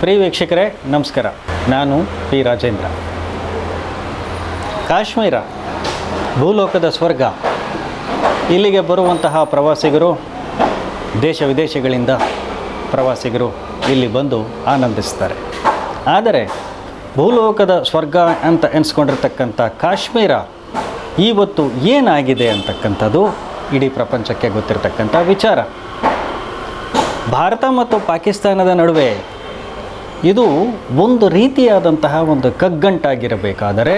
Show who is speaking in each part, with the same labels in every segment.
Speaker 1: ಪ್ರಿಯ ವೀಕ್ಷಕರೇ, ನಮಸ್ಕಾರ. ನಾನು ಪಿ. ರಾಜೇಂದ್ರ. ಕಾಶ್ಮೀರ, ಭೂಲೋಕದ ಸ್ವರ್ಗ. ಇಲ್ಲಿಗೆ ಬರುವಂತಹ ಪ್ರವಾಸಿಗರು, ದೇಶ ವಿದೇಶಗಳಿಂದ ಪ್ರವಾಸಿಗರು ಇಲ್ಲಿ ಬಂದು ಆನಂದಿಸ್ತಾರೆ. ಆದರೆ, ಭೂಲೋಕದ ಸ್ವರ್ಗ ಅಂತ ಎನಿಸ್ಕೊಂಡಿರ್ತಕ್ಕಂಥ ಕಾಶ್ಮೀರ ಇವತ್ತು ಏನಾಗಿದೆ ಅಂತಕ್ಕಂಥದ್ದು ಇಡೀ ಪ್ರಪಂಚಕ್ಕೆ ಗೊತ್ತಿರತಕ್ಕಂಥ ವಿಚಾರ. ಭಾರತ ಮತ್ತು ಪಾಕಿಸ್ತಾನದ ನಡುವೆ ಇದು ಒಂದು ರೀತಿಯಾದಂತಹ ಒಂದು ಕಗ್ಗಂಟಾಗಿರಬೇಕಾದರೆ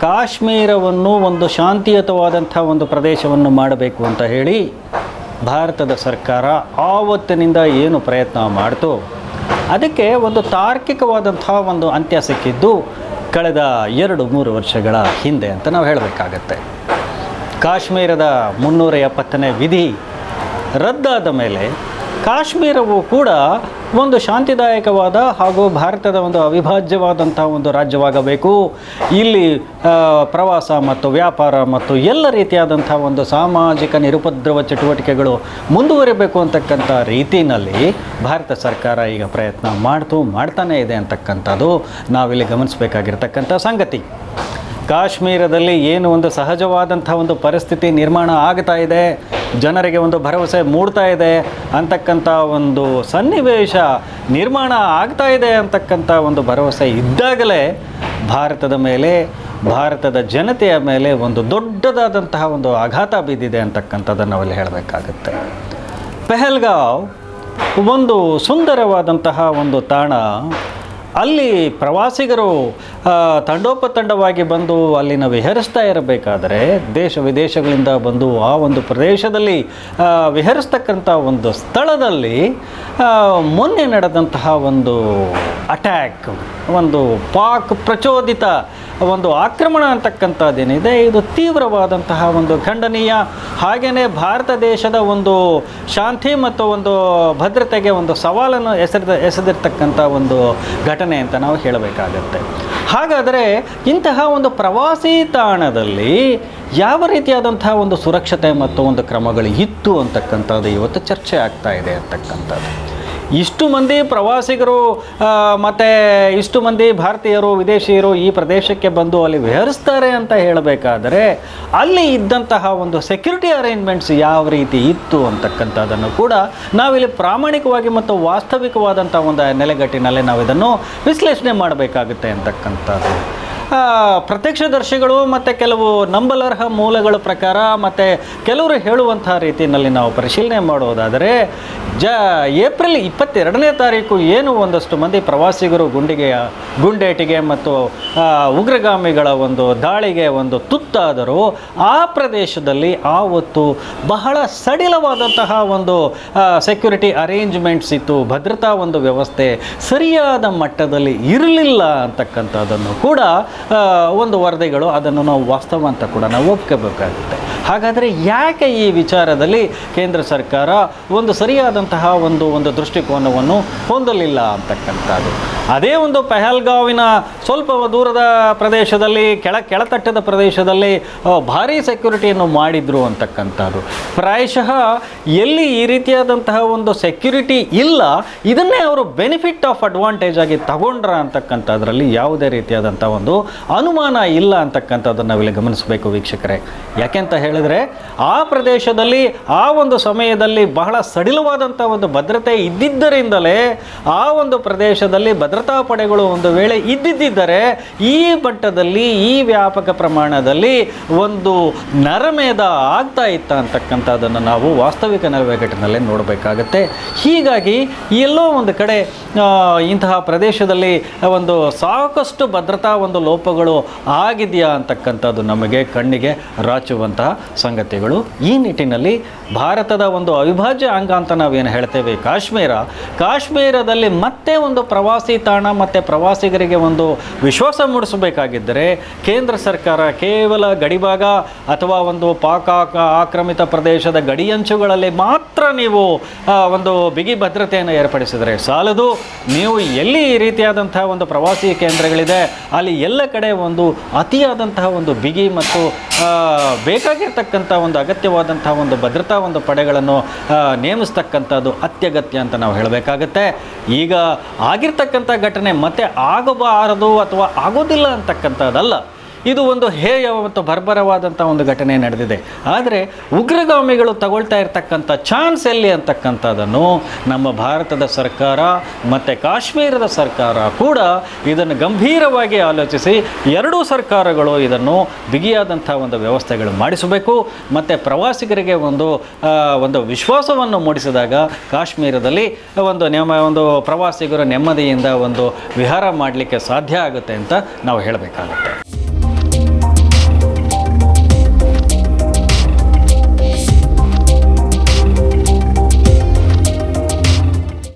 Speaker 1: ಕಾಶ್ಮೀರವನ್ನು ಒಂದು ಶಾಂತಿಯುತವಾದಂಥ ಒಂದು ಪ್ರದೇಶವನ್ನು ಮಾಡಬೇಕು ಅಂತ ಹೇಳಿ ಭಾರತದ ಸರ್ಕಾರ ಆವತ್ತಿನಿಂದ ಏನು ಪ್ರಯತ್ನ ಮಾಡ್ತು, ಅದಕ್ಕೆ ಒಂದು ತಾರ್ಕಿಕವಾದಂಥ ಒಂದು ಅಂತ್ಯ ಸಿಕ್ಕಿದ್ದು ಕಳೆದ ಎರಡು ಮೂರು ವರ್ಷಗಳ ಹಿಂದೆ ಅಂತ ನಾವು ಹೇಳಬೇಕಾಗತ್ತೆ. ಕಾಶ್ಮೀರದ ಮುನ್ನೂರ ಎಪ್ಪತ್ತನೇ ವಿಧಿ ರದ್ದಾದ ಮೇಲೆ ಕಾಶ್ಮೀರವು ಕೂಡ ಒಂದು ಶಾಂತಿದಾಯಕವಾದ ಹಾಗೂ ಭಾರತದ ಒಂದು ಅವಿಭಾಜ್ಯವಾದಂಥ ಒಂದು ರಾಜ್ಯವಾಗಬೇಕು. ಇಲ್ಲಿ ಪ್ರವಾಸ ಮತ್ತು ವ್ಯಾಪಾರ ಮತ್ತು ಎಲ್ಲ ರೀತಿಯಾದಂಥ ಒಂದು ಸಾಮಾಜಿಕ ನಿರುಪದ್ರವ ಚಟುವಟಿಕೆಗಳು ಮುಂದುವರಿಬೇಕು ಅಂತಕ್ಕಂಥ ರೀತಿಯಲ್ಲಿ ಭಾರತ ಸರ್ಕಾರ ಈಗ ಪ್ರಯತ್ನ ಮಾಡ್ತು, ಮಾಡ್ತಾನೇ ಇದೆ ಅಂತಕ್ಕಂಥದ್ದು ನಾವಿಲ್ಲಿ ಗಮನಿಸಬೇಕಾಗಿರ್ತಕ್ಕಂಥ ಸಂಗತಿ. ಕಾಶ್ಮೀರದಲ್ಲಿ ಏನು ಒಂದು ಸಹಜವಾದಂಥ ಒಂದು ಪರಿಸ್ಥಿತಿ ನಿರ್ಮಾಣ ಆಗ್ತಾ ಇದೆ. ಜನರಿಗೆ ಒಂದು ಭರವಸೆ ಮೂಡ್ತಾ ಇದೆ ಅಂತಕ್ಕಂಥ ಒಂದು ಸನ್ನಿವೇಶ ನಿರ್ಮಾಣ ಆಗ್ತಾ ಇದೆ ಅಂತಕ್ಕಂಥ ಒಂದು ಭರವಸೆ ಇದ್ದಾಗಲೇ ಭಾರತದ ಮೇಲೆ, ಭಾರತದ ಜನತೆಯ ಮೇಲೆ ಒಂದು ದೊಡ್ಡದಾದಂತಹ ಒಂದು ಆಘಾತ ಬಿದ್ದಿದೆ ಅಂತಕ್ಕಂಥದ್ದನ್ನು ನಾವಲ್ಲಿ ಹೇಳಬೇಕಾಗುತ್ತೆ. ಪೆಹಲ್ಗಾವ್ ಒಂದು ಸುಂದರವಾದಂತಹ ಒಂದು ತಾಣ ಅಲ್ಲಿ ಪ್ರವಾಸಿಗರು ತಂಡೋಪತಂಡವಾಗಿ ಬಂದು ಅಲ್ಲಿನ ವಿಹರಿಸ್ತಾ ಇರಬೇಕಾದರೆ ದೇಶ ವಿದೇಶಗಳಿಂದ ಬಂದು ಆ ಒಂದು ಪ್ರದೇಶದಲ್ಲಿ ವಿಹರಿಸ್ತಕ್ಕಂಥ ಒಂದು ಸ್ಥಳದಲ್ಲಿ ಮೊನ್ನೆ ನಡೆದಂತಹ ಒಂದು ಅಟ್ಯಾಕ್ ಒಂದು ಪಾಕ್ ಪ್ರಚೋದಿತ ಒಂದು ಆಕ್ರಮಣ ಅಂತಕ್ಕಂಥದ್ದೇನಿದೆ. ಇದು ತೀವ್ರವಾದಂತಹ ಒಂದು ಖಂಡನೀಯ. ಹಾಗೆಯೇ ಭಾರತ ದೇಶದ ಒಂದು ಶಾಂತಿ ಮತ್ತು ಒಂದು ಭದ್ರತೆಗೆ ಒಂದು ಸವಾಲನ್ನು ಎಸೆದ, ಎಸೆದಿರ್ತಕ್ಕಂಥ ಒಂದು ಘಟನೆ ಅಂತ ನಾವು ಹೇಳಬೇಕಾಗತ್ತೆ. ಹಾಗಾದರೆ ಇಂತಹ ಒಂದು ಪ್ರವಾಸಿ ತಾಣದಲ್ಲಿ ಯಾವ ರೀತಿಯಾದಂತಹ ಒಂದು ಸುರಕ್ಷತೆ ಮತ್ತು ಒಂದು ಕ್ರಮಗಳು ಇತ್ತು ಅಂತಕ್ಕಂಥದ್ದು ಇವತ್ತು ಚರ್ಚೆ ಆಗ್ತಾ ಇದೆ ಅಂತಕ್ಕಂಥದ್ದು. ಇಷ್ಟು ಮಂದಿ ಪ್ರವಾಸಿಗರು ಮತ್ತು ಇಷ್ಟು ಮಂದಿ ಭಾರತೀಯರು, ವಿದೇಶಿಯರು ಈ ಪ್ರದೇಶಕ್ಕೆ ಬಂದು ಅಲ್ಲಿ ವಿಹರಿಸ್ತಾರೆ ಅಂತ ಹೇಳಬೇಕಾದರೆ ಅಲ್ಲಿ ಇದ್ದಂತಹ ಒಂದು ಸೆಕ್ಯೂರಿಟಿ ಅರೇಂಜ್ಮೆಂಟ್ಸ್ ಯಾವ ರೀತಿ ಇತ್ತು ಅಂತಕ್ಕಂಥದ್ದನ್ನು ಕೂಡ ನಾವಿಲ್ಲಿ ಪ್ರಾಮಾಣಿಕವಾಗಿ ಮತ್ತು ವಾಸ್ತವಿಕವಾದಂಥ ಒಂದು ನೆಲೆಗಟ್ಟಿನಲ್ಲಿ ನಾವು ಇದನ್ನು ವಿಶ್ಲೇಷಣೆ ಮಾಡಬೇಕಾಗುತ್ತೆ ಅಂತಕ್ಕಂಥದ್ದು. ಪ್ರತ್ಯಕ್ಷದರ್ಶಿಗಳು ಮತ್ತು ಕೆಲವು ನಂಬಲರ್ಹ ಮೂಲಗಳ ಪ್ರಕಾರ ಮತ್ತು ಕೆಲವರು ಹೇಳುವಂತಹ ರೀತಿಯಲ್ಲಿ ನಾವು ಪರಿಶೀಲನೆ ಮಾಡೋದಾದರೆ ಜ, ಏಪ್ರಿಲ್ ಇಪ್ಪತ್ತೆರಡನೇ ತಾರೀಕು ಏನು ಒಂದಷ್ಟು ಮಂದಿ ಪ್ರವಾಸಿಗರು ಗುಂಡಿಗೆ, ಗುಂಡೇಟಿಗೆ ಮತ್ತು ಉಗ್ರಗಾಮಿಗಳ ಒಂದು ದಾಳಿಗೆ ಒಂದು ತುತ್ತಾದರೂ ಆ ಪ್ರದೇಶದಲ್ಲಿ ಆವತ್ತು ಬಹಳ ಸಡಿಲವಾದಂತಹ ಒಂದು ಸೆಕ್ಯೂರಿಟಿ ಅರೇಂಜ್ಮೆಂಟ್ಸ್ ಇತ್ತು. ಭದ್ರತಾ ಒಂದು ವ್ಯವಸ್ಥೆ ಸರಿಯಾದ ಮಟ್ಟದಲ್ಲಿ ಇರಲಿಲ್ಲ ಅಂತಕ್ಕಂಥದ್ದನ್ನು ಕೂಡ ಒಂದು ವರದಿಗಳು ಅದನ್ನು ನಾವು ವಾಸ್ತವ ಅಂತ ಕೂಡ ನಾವು ಒಪ್ಕೋಬೇಕಾಗುತ್ತೆ. ಹಾಗಾದರೆ ಯಾಕೆ ಈ ವಿಚಾರದಲ್ಲಿ ಕೇಂದ್ರ ಸರ್ಕಾರ ಒಂದು ಸರಿಯಾದಂತಹ ಒಂದು ಒಂದು ದೃಷ್ಟಿಕೋನವನ್ನು ಹೊಂದಲಿಲ್ಲ ಅಂತಕ್ಕಂಥದ್ದು? ಅದೇ ಒಂದು ಪೆಹಲ್ಗಾವಿನ ಸ್ವಲ್ಪ ದೂರದ ಪ್ರದೇಶದಲ್ಲಿ, ಕೆಳ, ಕೆಳತಟ್ಟದ ಪ್ರದೇಶದಲ್ಲಿ ಭಾರೀ ಸೆಕ್ಯೂರಿಟಿಯನ್ನು ಮಾಡಿದ್ರು ಅಂತಕ್ಕಂಥದ್ದು. ಪ್ರಾಯಶಃ ಎಲ್ಲಿ ಈ ರೀತಿಯಾದಂತಹ ಒಂದು ಸೆಕ್ಯೂರಿಟಿ ಇಲ್ಲ, ಇದನ್ನೇ ಅವರು ಬೆನಿಫಿಟ್ ಆಫ್ ಅಡ್ವಾಂಟೇಜ್ ಆಗಿ ತಗೊಂಡ್ರ ಅಂತಕ್ಕಂಥದ್ರಲ್ಲಿ ಯಾವುದೇ ರೀತಿಯಾದಂಥ ಒಂದು ಅನುಮಾನ ಇಲ್ಲ ಅಂತಕ್ಕಂಥದ್ದನ್ನು ನಾವಿಲ್ಲಿ ಗಮನಿಸಬೇಕು ವೀಕ್ಷಕರೇ. ಯಾಕೆಂತ ಹೇಳಿದ್ರೆ ಆ ಪ್ರದೇಶದಲ್ಲಿ, ಆ ಒಂದು ಸಮಯದಲ್ಲಿ ಬಹಳ ಸಡಿಲವಾದಂಥ ಒಂದು ಭದ್ರತೆ ಇದ್ದಿದ್ದರಿಂದಲೇ ಆ ಒಂದು ಪ್ರದೇಶದಲ್ಲಿ ಭದ್ರತಾ ಪಡೆಗಳು ಒಂದು ವೇಳೆ ಇದ್ದಿದ್ದರೆ ಈ ಮಟ್ಟದಲ್ಲಿ, ಈ ವ್ಯಾಪಕ ಪ್ರಮಾಣದಲ್ಲಿ ಒಂದು ನರಮೇದ ಆಗ್ತಾ ಇತ್ತ ಅಂತಕ್ಕಂಥದ್ದನ್ನು ನಾವು ವಾಸ್ತವಿಕ ನೆಲಗಟ್ಟಿನಲ್ಲಿ ನೋಡಬೇಕಾಗತ್ತೆ. ಹೀಗಾಗಿ ಎಲ್ಲೋ ಒಂದು ಕಡೆ ಇಂತಹ ಪ್ರದೇಶದಲ್ಲಿ ಒಂದು ಸಾಕಷ್ಟು ಭದ್ರತಾ ಒಂದು ಲೋಪಗಳು ಆಗಿದೆಯಾ ಅಂತಕ್ಕಂಥದ್ದು ನಮಗೆ ಕಣ್ಣಿಗೆ ರಾಚುವಂತಹ ಸಂಗತಿಗಳು. ಈ ನಿಟ್ಟಿನಲ್ಲಿ ಭಾರತದ ಒಂದು ಅವಿಭಾಜ್ಯ ಅಂಗ ಅಂತ ನಾವೇನು ಹೇಳ್ತೇವೆ? ಕಾಶ್ಮೀರ. ಕಾಶ್ಮೀರದಲ್ಲಿ ಮತ್ತೆ ಒಂದು ಪ್ರವಾಸಿ ತಾಣ ಮತ್ತು ಪ್ರವಾಸಿಗರಿಗೆ ಒಂದು ವಿಶ್ವಾಸ ಮೂಡಿಸಬೇಕಾಗಿದ್ದರೆ ಕೇಂದ್ರ ಸರ್ಕಾರ ಕೇವಲ ಗಡಿಭಾಗ ಅಥವಾ ಒಂದು ಪಾಕ ಆಕ್ರಮಿತ ಪ್ರದೇಶದ ಗಡಿಯಂಚುಗಳಲ್ಲಿ ಮಾತ್ರ ನೀವು ಒಂದು ಬಿಗಿ ಭದ್ರತೆಯನ್ನು ಏರ್ಪಡಿಸಿದರೆ ಸಾಲದು. ನೀವು ಎಲ್ಲಿ ಈ ರೀತಿಯಾದಂತಹ ಒಂದು ಪ್ರವಾಸಿ ಕೇಂದ್ರಗಳಿದೆ ಅಲ್ಲಿ ಎಲ್ಲ ಕಡೆ ಒಂದು ಅತಿಯಾದಂತಹ ಒಂದು ಬಿಗಿ ಮತ್ತು ಆ, ಬೇಕಾಗಿರ್ತಕ್ಕಂಥ ಒಂದು ಅಗತ್ಯವಾದಂಥ ಒಂದು ಭದ್ರತಾ ಒಂದು ಪಡೆಗಳನ್ನು ನೇಮಿಸ್ತಕ್ಕಂಥದ್ದು ಅತ್ಯಗತ್ಯ ಅಂತ ನಾವು ಹೇಳಬೇಕಾಗತ್ತೆ. ಈಗ ಆಗಿರ್ತಕ್ಕಂಥ ಘಟನೆ ಮತ್ತೆ ಆಗಬಾರದು ಅಥವಾ ಆಗೋದಿಲ್ಲ ಅಂತಕ್ಕಂಥದ್ದಲ್ಲ. ಇದು ಒಂದು ಹೇಯ ಮತ್ತು ಬರ್ಬರವಾದಂಥ ಒಂದು ಘಟನೆ ನಡೆದಿದೆ. ಆದರೆ ಉಗ್ರಗಾಮಿಗಳು ತಗೊಳ್ತಾ ಇರತಕ್ಕಂಥ ಚಾನ್ಸ್ ಎಲ್ಲಿ ಅಂತಕ್ಕಂಥದ್ದನ್ನು ನಮ್ಮ ಭಾರತದ ಸರ್ಕಾರ ಮತ್ತು ಕಾಶ್ಮೀರದ ಸರ್ಕಾರ ಕೂಡ ಇದನ್ನು ಗಂಭೀರವಾಗಿ ಆಲೋಚಿಸಿ ಎರಡೂ ಸರ್ಕಾರಗಳು ಇದನ್ನು ಬಿಗಿಯಾದಂಥ ಒಂದು ವ್ಯವಸ್ಥೆಗಳು ಮಾಡಿಸಬೇಕು. ಮತ್ತು ಪ್ರವಾಸಿಗರಿಗೆ ಒಂದು ಒಂದು ವಿಶ್ವಾಸವನ್ನು ಮೂಡಿಸಿದಾಗ ಕಾಶ್ಮೀರದಲ್ಲಿ ಒಂದು ನೆಮ್ಮ ಒಂದು ಪ್ರವಾಸಿಗರು ನೆಮ್ಮದಿಯಿಂದ ಒಂದು ವಿಹಾರ ಮಾಡಲಿಕ್ಕೆ ಸಾಧ್ಯ ಆಗುತ್ತೆ ಅಂತ ನಾವು ಹೇಳಬೇಕಾಗುತ್ತೆ.